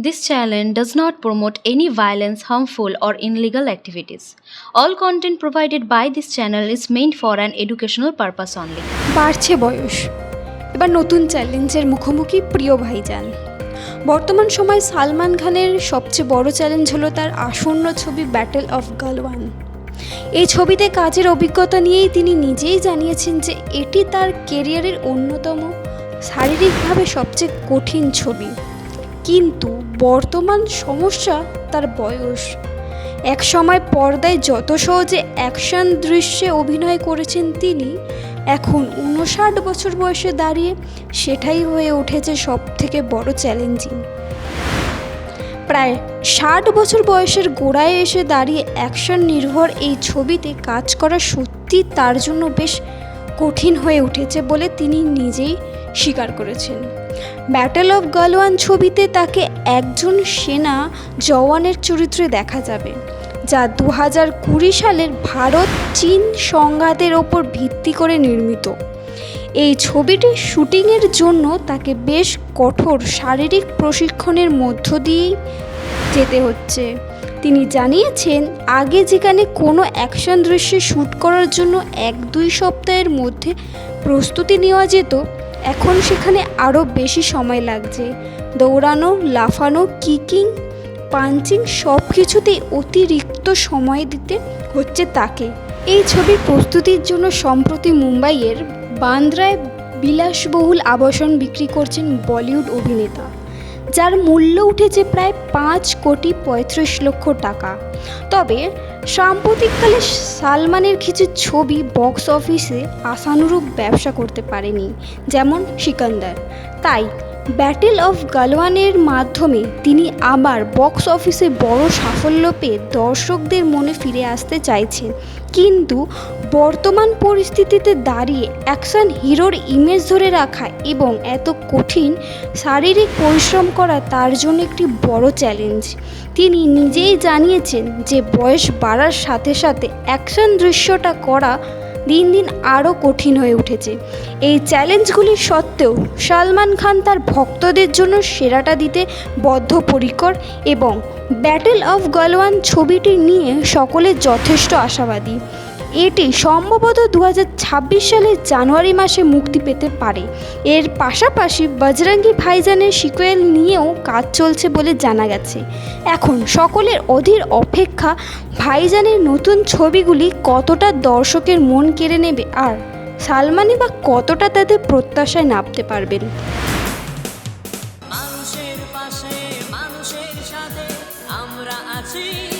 This channel does not promote any violence, harmful, or illegal activities. All content provided by this channel is meant for an educational purpose only. বাড়ছে বয়স এবার নতুন চ্যালেঞ্জের মুখোমুখি প্রিয় ভাইজান বর্তমান সময়ে সালমান খানের সবচেয়ে বড় চ্যালেঞ্জ হলো তার আসন্ন ছবি ব্যাটেল অফ গালওয়ান এই ছবিতে কাজের অভিজ্ঞতা নিয়েই তিনি নিজেই জানিয়েছেন যে এটি তার কেরিয়ারের অন্যতম শারীরিকভাবে সবচেয়ে কঠিন ছবি কিন্তু বর্তমান সমস্যা তার বয়স। এক সময় পর্দায় যত সহজে অ্যাকশন দৃশ্যে অভিনয় করেছেন তিনি, এখন উনষাট বছর বয়সে দাঁড়িয়ে সেটাই হয়ে উঠেছে সব থেকে বড় চ্যালেঞ্জিং। প্রায় ষাট বছর বয়সের গোড়ায় এসে দাঁড়িয়ে অ্যাকশন নির্ভর এই ছবিতে কাজ করা সত্যি তার জন্য বেশ কঠিন হয়ে উঠেছে বলে তিনি নিজেই স্বীকার করেছেন। ব্যাটেল অফ গালওয়ান ছবিতে তাকে একজন সেনা জওয়ানের চরিত্রে দেখা যাবে, যা দু হাজার কুড়ি সালের ভারত চীন সংঘাতের ওপর ভিত্তি করে নির্মিত। এই ছবিটির শুটিংয়ের জন্য তাকে বেশ কঠোর শারীরিক প্রশিক্ষণের মধ্য দিয়েই যেতে হচ্ছে। তিনি জানিয়েছেন, আগে যেখানে কোনো অ্যাকশন দৃশ্যে শ্যুট করার জন্য এক দুই সপ্তাহের মধ্যে প্রস্তুতি নেওয়া যেত এখন সেখানে আরও বেশি সময় লাগছে। দৌড়ানো, লাফানো, কিকিং, পাঞ্চিং সব কিছুতেই অতিরিক্ত সময় দিতে হচ্ছে তাকে। এই ছবির প্রস্তুতির জন্য সম্প্রতি মুম্বাইয়ের বান্দ্রায় বিলাসবহুল আবাসন বিক্রি করছেন বলিউড অভিনেতা, যার মূল্য উঠেছে প্রায় পাঁচ কোটি পঁয়ত্রিশ লক্ষ টাকা। তবে সাম্প্রতিককালে সালমানের কিছু ছবি বক্স অফিসে আশানুরূপ ব্যবসা করতে পারেনি যেমন সিকান্দার। তাই ব্যাটেল অফ গালওয়ানের মাধ্যমে তিনি আবার বক্স অফিসে বড় সাফল্য পেয়ে দর্শকদের মনে ফিরে আসতে চাইছেন। কিন্তু বর্তমান পরিস্থিতিতে দাঁড়িয়ে অ্যাকশন হিরোর ইমেজ ধরে রাখা এবং এত কঠিন শারীরিক পরিশ্রম করা তার জন্য একটি বড় চ্যালেঞ্জ। তিনি নিজেই জানিয়েছেন যে বয়স বাড়ার সাথে সাথে অ্যাকশন দৃশ্যটা করা দিন দিন আরও কঠিন হয়ে উঠেছে। এই চ্যালেঞ্জগুলি সত্ত্বেও সালমান খান তার ভক্তদের জন্য সেরাটা দিতে বদ্ধপরিকর এবং ব্যাটেল অফ গালওয়ান ছবিটি নিয়ে সকলে যথেষ্ট আশাবাদী। এটি সম্ভবত দু হাজার ছাব্বিশ সালের জানুয়ারি মাসে মুক্তি পেতে পারে। এর পাশাপাশি বজরঙ্গি ভাইজানের সিকুয়েল নিয়েও কাজ চলছে বলে জানা গেছে। এখন সকলের অধীর অপেক্ষা ভাইজানের নতুন ছবিগুলি কতটা দর্শকের মন কেড়ে নেবে আর সালমানি বা কতটা তাদের প্রত্যাশায় নামতে পারবেন? মানুষের পাশে, মানুষের সাথে আমরা আছি।